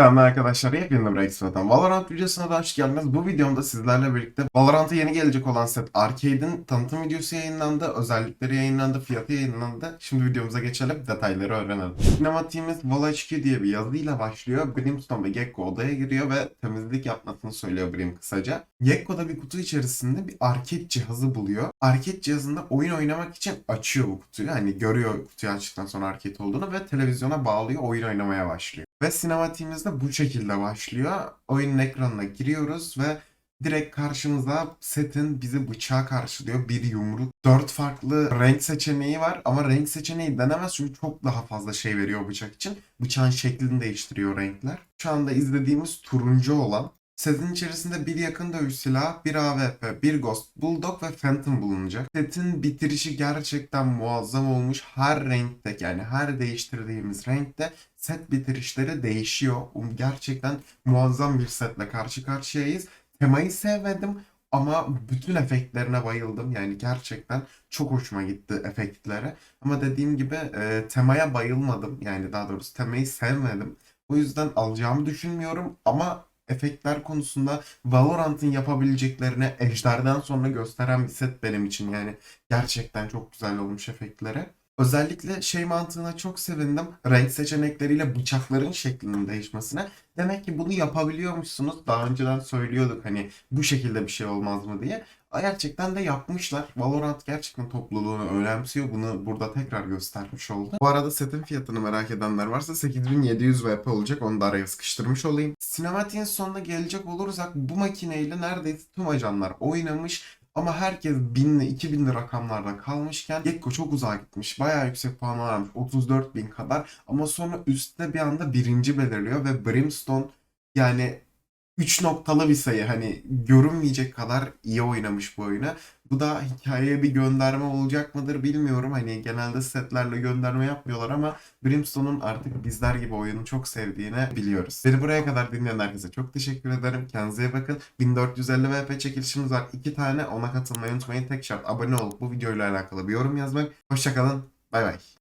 Selam arkadaşlar, yepyeni bir ekstradan Valorant videosuna da hoş geldiniz. Bu videomda sizlerle birlikte Valorant'a yeni gelecek olan set Arcade'in tanıtım videosu yayınlandı, özellikleri yayınlandı, fiyatı yayınlandı. Şimdi videomuza geçelim, detayları öğrenelim. Sinematiğimiz Val HQ diye bir yazıyla başlıyor. Brimstone ve Gekko odaya giriyor ve temizlik yapmasını söylüyor Brim kısaca. Gekko da bir kutu içerisinde bir arcade cihazı buluyor. Arcade cihazında oyun oynamak için açıyor bu kutuyu. Hani görüyor kutuyu açtıktan sonra arcade olduğunu ve televizyona bağlıyor, oyun oynamaya başlıyor. Ve sinematiğimizde bu şekilde başlıyor. Oyunun ekranına giriyoruz ve direkt karşımıza setin bizi bıçağı karşılıyor. Bir yumruk. Dört farklı renk seçeneği var ama renk seçeneği denemez çünkü çok daha fazla şey veriyor bıçak için. Bıçağın şeklini değiştiriyor renkler. Şu anda izlediğimiz turuncu olan Setin içerisinde bir yakın dövüş silahı, bir AWP, bir Ghost, Bulldog ve Phantom bulunacak. Setin bitirişi gerçekten muazzam olmuş. Her renkte yani her değiştirdiğimiz renkte set bitirişleri değişiyor. Um, Gerçekten muazzam bir setle karşı karşıyayız. Temayı sevmedim ama bütün efektlerine bayıldım. Yani gerçekten çok hoşuma gitti efektlere. Ama dediğim gibi e, temaya bayılmadım. Yani daha doğrusu temayı sevmedim. O yüzden alacağımı düşünmüyorum ama efektler konusunda Valorant'ın yapabileceklerini Ejder'den sonra gösteren bir set benim için. Yani gerçekten çok güzel olmuş efektleri. Özellikle şey mantığına çok sevindim. Renk seçenekleriyle bıçakların şeklinin değişmesine. Demek ki bunu yapabiliyormuşsunuz. Daha önceden söylüyorduk hani bu şekilde bir şey olmaz mı diye. Gerçekten de yapmışlar. Valorant gerçekten topluluğunu önemsiyor. Bunu burada tekrar göstermiş oldu. Bu arada setin fiyatını merak edenler varsa 8700 VP olacak. Onu da araya sıkıştırmış olayım. Sinematiğin sonuna gelecek olursak bu makineyle neredeyse tüm ajanlar oynamış. Ama herkes 1000'li 2000'li rakamlarda kalmışken Gekko çok uzağa gitmiş. Bayağı yüksek puanlar almış. 34 bin kadar. Ama sonra üstte bir anda birinci belirliyor ve Brimstone yani 3 noktalı bir sayı. Hani görünmeyecek kadar iyi oynamış bu oyunu. Bu da hikayeye bir gönderme olacak mıdır bilmiyorum. Hani genelde setlerle gönderme yapmıyorlar ama Brimstone'un artık bizler gibi oyunu çok sevdiğini biliyoruz. Beni buraya kadar dinleyen herkese çok teşekkür ederim. Kendinize bakın. 1450 VP çekilişimiz var. 2 tane ona katılmayı unutmayın. Tek şart abone olup bu videoyla alakalı bir yorum yazmak. Hoşçakalın. Bay bay.